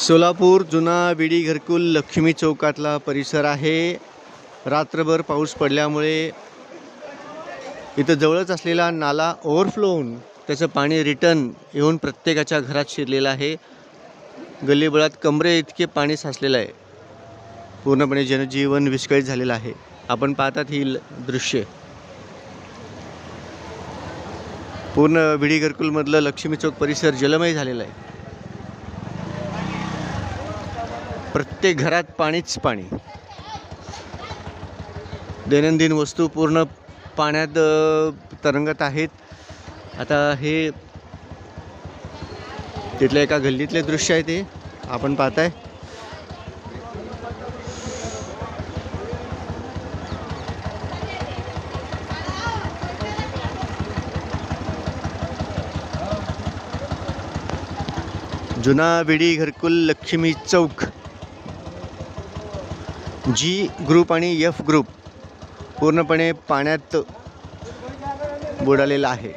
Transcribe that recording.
सोलापूर जुना विडी घरकुल लक्ष्मी चौकातला परिसर आहे. रात्रभर पाऊस पडल्यामुळे इथं जवळच असलेला नाला ओव्हरफ्लो होऊन त्याचं पाणी रिटर्न येऊन प्रत्येकाच्या घरात शिरलेलं आहे. गल्लीबळात कमरे इतके पाणी साचलेलं आहे. पूर्णपणे जनजीवन विस्कळीत झालेलं आहे. आपण पाहतात ही ल- दृश्य. पूर्ण विडी घरकुलमधलं लक्ष्मी चौक परिसर जलमय झालेला आहे. प्रत्येक घरात पाणीच पाणी. दैनंदिन वस्तू पूर्ण पाण्यात तरंगत आहेत. आता हे तिथल्या एका गल्लीतले दृश्य आहे ते. आपण पाहताय. जुना विडी घरकुल लक्ष्मी चौक. जी ग्रुप आणि एफ ग्रुप पूर्णपणे पाण्यात बुडालेला आहे.